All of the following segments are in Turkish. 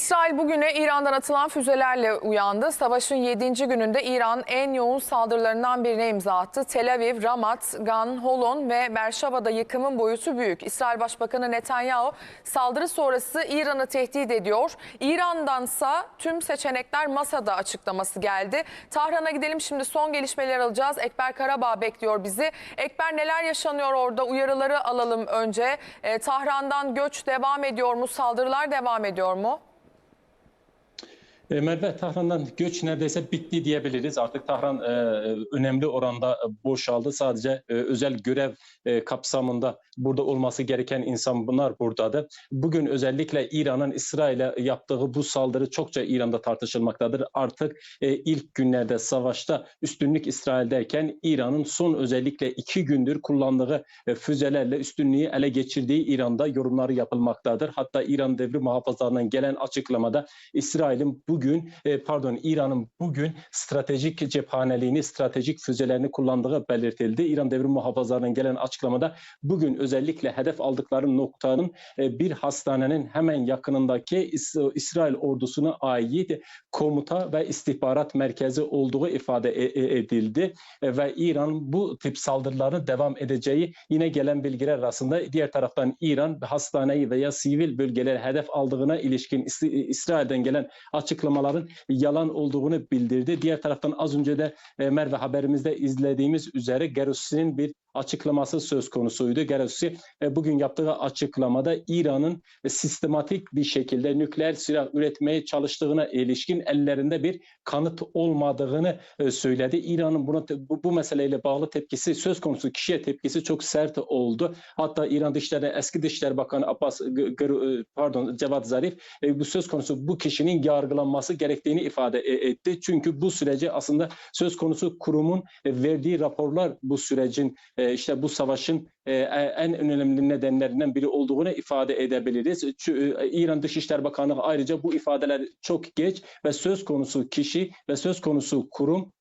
İsrail bugüne İran'dan atılan füzelerle uyandı. Savaşın 7. gününde İran en yoğun saldırılarından birine imza attı. Tel Aviv, Ramat, Gan, Holon ve Berşava'da yıkımın boyutu büyük. İsrail Başbakanı Netanyahu saldırı sonrası İran'ı tehdit ediyor. İran'dansa tüm seçenekler masada açıklaması geldi. Tahran'a gidelim şimdi son gelişmeler alacağız. Ekber Karabağ bekliyor bizi. Ekber neler yaşanıyor orada? Uyarıları alalım önce. Ee, Tahran'dan göç devam ediyor mu? Saldırılar devam ediyor mu? E, Merve Tahran'dan göç neredeyse bitti diyebiliriz. Artık Tahran e, önemli oranda boşaldı. Sadece e, özel görev e, kapsamında burada olması gereken insan bunlar buradadır. Bugün özellikle İran'ın İsrail'e yaptığı bu saldırı çokça İran'da tartışılmaktadır. Artık e, ilk günlerde savaşta üstünlük İsrail'deyken İran'ın son özellikle iki gündür kullandığı e, füzelerle üstünlüğü ele geçirdiği İran'da yorumları yapılmaktadır. Hatta İran devrim muhafızlarından gelen açıklamada İsrail'in bugün e, pardon İran'ın bugün stratejik cephaneliğini, stratejik füzelerini kullandığı belirtildi. İran devrim muhafızlarından gelen açıklamada bugün özellikle hedef aldıkları noktanın e, bir hastanenin hemen yakınındaki İs- İsrail ordusuna ait komuta ve istihbarat merkezi olduğu ifade e- edildi ve İran bu tip saldırıların devam edeceği yine gelen bilgiler arasında diğer taraftan İran hastaneyi veya sivil bölgeleri hedef aldığına ilişkin İs- İsrail'den gelen açıklamaların yalan olduğunu bildirdi. Diğer taraftan az önce de e, Merve haberimizde izlediğimiz üzere Gerusi'nin bir açıklaması söz konusuydu. Gerusi e, bugün yaptığı açıklamada İran'ın sistematik bir şekilde nükleer silah üretmeye çalıştığına ilişkin ellerinde bir kanıt olmadığını e, söyledi. İran'ın buna bu, bu meseleyle bağlı tepkisi söz konusu kişiye tepkisi çok sert oldu. Hatta İran Dışişleri eski Dışişleri Bakanı Abbas e, pardon Cevat Zarif bu söz konusu bu kişinin yargılanması gerektiğini ifade etti. Çünkü bu süreci aslında söz konusu kurumun verdiği raporlar bu sürecin e, işte bu savaşın e, en önemli nedenlerinden biri olduğunu ifade edebiliriz. E, İran Dışişleri Bakanlığı ayrıca bu ifadeler çok geç ve söz konusu kişi ve söz konusu kurum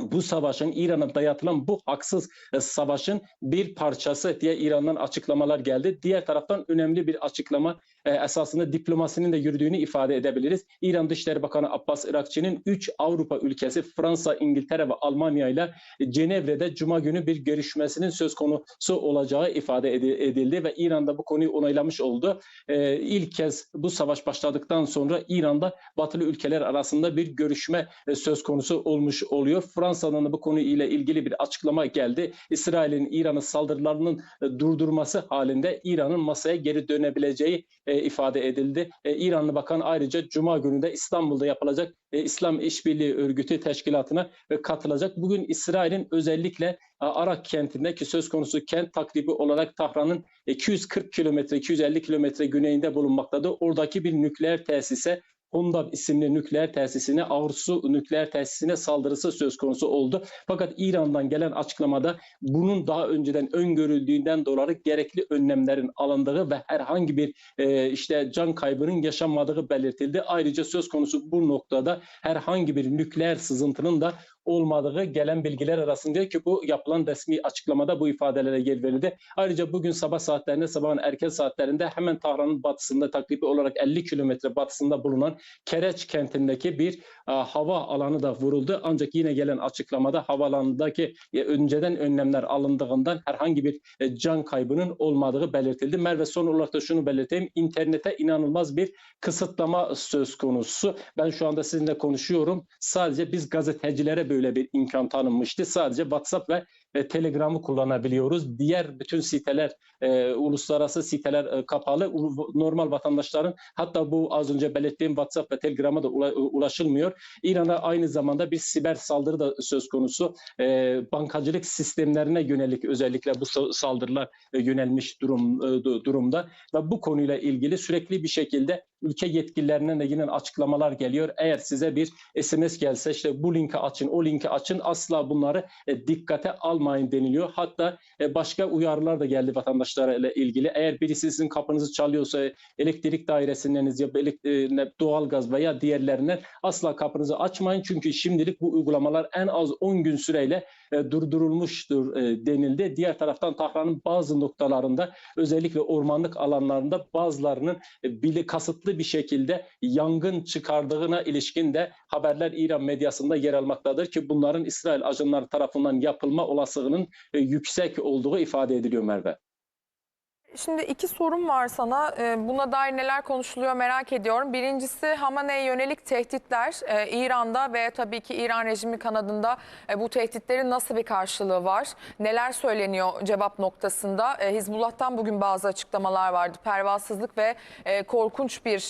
bu savaşın İran'a dayatılan bu haksız e, savaşın bir parçası diye İran'dan açıklamalar geldi. Diğer taraftan önemli bir açıklama e, esasında diplomasinin de yürüdüğünü ifade edebiliriz. İran Dışişleri Bakanı Abbas Irakçı'nın 3 Avrupa ülkesi Fransa, İngiltere ve Almanya ile Cenevre'de Cuma günü bir görüşmesinin söz konusu olacağı ifade edi- edildi ve İran'da bu konuyu onaylamış oldu. E, ilk kez bu savaş başladıktan sonra İran'da batılı ülkeler arasında bir görüşme e, söz konusu olmuş oluyor. Fransa'nın bu konu ile ilgili bir açıklama geldi. İsrail'in İran'ın saldırılarının e, durdurması halinde İran'ın masaya geri dönebileceği e, ifade edildi. E, İranlı bakan ayrıca Cuma günü de İstanbul'da yapılacak e, İslam İşbirliği Örgütü teşkilatına e, katılacak. Bugün İsrail'in özellikle e, Arak kentindeki söz konusu kent takribi olarak Tahran'ın 240 kilometre, 250 kilometre güneyinde bulunmaktadır. Oradaki bir nükleer tesise Honda isimli nükleer tesisine, ağır su nükleer tesisine saldırısı söz konusu oldu. Fakat İran'dan gelen açıklamada bunun daha önceden öngörüldüğünden dolayı gerekli önlemlerin alındığı ve herhangi bir e, işte can kaybının yaşanmadığı belirtildi. Ayrıca söz konusu bu noktada herhangi bir nükleer sızıntının da olmadığı gelen bilgiler arasında ki bu yapılan resmi açıklamada bu ifadelere yer verildi. Ayrıca bugün sabah saatlerinde, sabahın erken saatlerinde hemen Tahran'ın batısında takribi olarak 50 kilometre batısında bulunan Kereç kentindeki bir a, hava alanı da vuruldu. Ancak yine gelen açıklamada havalandaki e, önceden önlemler alındığından herhangi bir e, can kaybının olmadığı belirtildi. Merve son olarak da şunu belirteyim. İnternete inanılmaz bir kısıtlama söz konusu. Ben şu anda sizinle konuşuyorum. Sadece biz gazetecilere böyle bir imkan tanınmıştı. Sadece WhatsApp ve e, Telegram'ı kullanabiliyoruz. Diğer bütün siteler, e, uluslararası siteler e, kapalı. U- Normal vatandaşların hatta bu az önce belirttiğim WhatsApp ve Telegram'a da ula- ulaşılmıyor. İran'a aynı zamanda bir siber saldırı da söz konusu. E, bankacılık sistemlerine yönelik özellikle bu sa- saldırılar e, yönelmiş durum e, du- durumda ve bu konuyla ilgili sürekli bir şekilde ülke yetkililerinden de yine açıklamalar geliyor. Eğer size bir SMS gelse işte bu linki açın, o linki açın asla bunları e, dikkate alma yapmayın deniliyor. Hatta e, başka uyarılar da geldi vatandaşlara ile ilgili. Eğer birisi sizin kapınızı çalıyorsa elektrik dairesineniz ya elektri- doğalgaz veya diğerlerinden asla kapınızı açmayın. Çünkü şimdilik bu uygulamalar en az 10 gün süreyle e, durdurulmuştur e, denildi. Diğer taraftan Tahran'ın bazı noktalarında özellikle ormanlık alanlarında bazılarının e, bile kasıtlı bir şekilde yangın çıkardığına ilişkin de haberler İran medyasında yer almaktadır ki bunların İsrail ajanları tarafından yapılma olasılığının e, yüksek olduğu ifade ediliyor Merve. Şimdi iki sorum var sana. Ee, Buna dair neler konuşuluyor merak ediyorum. Birincisi Hamane'ye yönelik tehditler e, İran'da ve tabii ki İran rejimi kanadında e, bu tehditlerin nasıl bir karşılığı var? Neler söyleniyor cevap noktasında? E, Hizbullah'tan bugün bazı açıklamalar vardı. Pervasızlık ve korkunç bir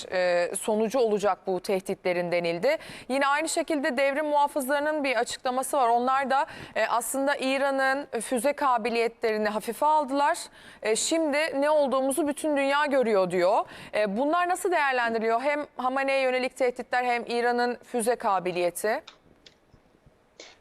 sonucu olacak bu tehditlerin denildi. Yine aynı şekilde devrim muhafızlarının bir açıklaması var. Onlar da aslında İran'ın füze kabiliyetlerini hafife aldılar. Şimdi ne olduğumuzu bütün dünya görüyor diyor. E, Bunlar nasıl değerlendiriliyor? Hem Hamane'ye yönelik tehditler hem İran'ın füze kabiliyeti.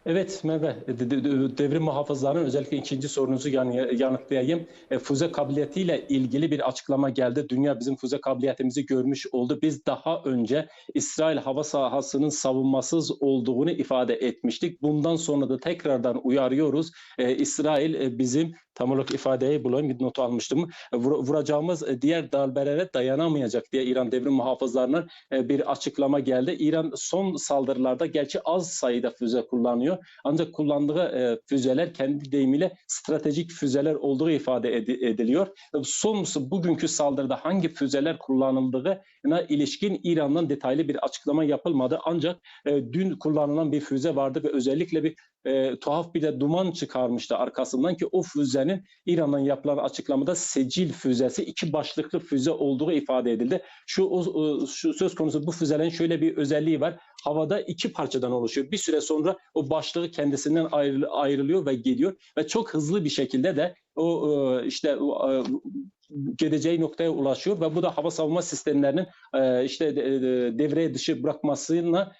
Evet Merve, de- de- de- devrim muhafızlarının özellikle ikinci sorunuzu yan- yanıtlayayım. E, füze kabiliyetiyle ilgili bir açıklama geldi. Dünya bizim füze kabiliyetimizi görmüş oldu. Biz daha önce İsrail hava sahasının savunmasız olduğunu ifade etmiştik. Bundan sonra da tekrardan uyarıyoruz. E, İsrail e, bizim tam olarak ifadeyi bulayım bir not almıştım. Vur- vuracağımız diğer darbelere dayanamayacak diye İran devrim muhafızlarının bir açıklama geldi. İran son saldırılarda gerçi az sayıda füze kullanıyor. Ancak kullandığı e, füzeler kendi deyimiyle stratejik füzeler olduğu ifade edi- ediliyor. E, Son bugünkü saldırıda hangi füzeler kullanıldığına ilişkin İran'dan detaylı bir açıklama yapılmadı. Ancak e, dün kullanılan bir füze vardı ve özellikle bir e, tuhaf bir de duman çıkarmıştı arkasından ki o füzenin İran'dan yapılan açıklamada secil füzesi iki başlıklı füze olduğu ifade edildi. Şu, o- şu söz konusu bu füzelerin şöyle bir özelliği var. Havada iki parçadan oluşuyor. Bir süre sonra o başlığı kendisinden ayrı- ayrılıyor ve geliyor ve çok hızlı bir şekilde de o e, işte e, gideceği noktaya ulaşıyor ve bu da hava savunma sistemlerinin e, işte de- de- devreye dışı bırakmasına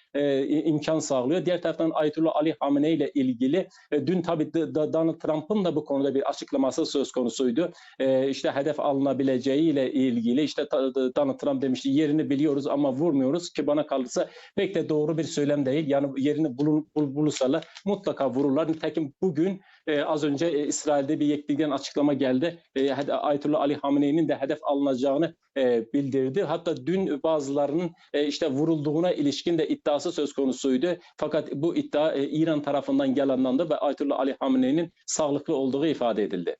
imkan sağlıyor. Diğer taraftan Ayetullah Ali Hamenei ile ilgili dün tabii Donald Trump'ın da bu konuda bir açıklaması söz konusuydu. İşte hedef alınabileceği ile ilgili işte Donald Trump demişti yerini biliyoruz ama vurmuyoruz ki bana kalırsa pek de doğru bir söylem değil. Yani yerini bulun, bul, bulursalar mutlaka vururlar. Nitekim bugün e, az önce e, İsrail'de bir yetkiliden açıklama geldi. E, Ayetullah Ali Hamenei'nin de hedef alınacağını e, bildirdi. Hatta dün bazılarının e, işte vurulduğuna ilişkin de iddiası söz konusuydu. Fakat bu iddia e, İran tarafından yalanlandı ve Ayetullah Ali Hamenei'nin sağlıklı olduğu ifade edildi.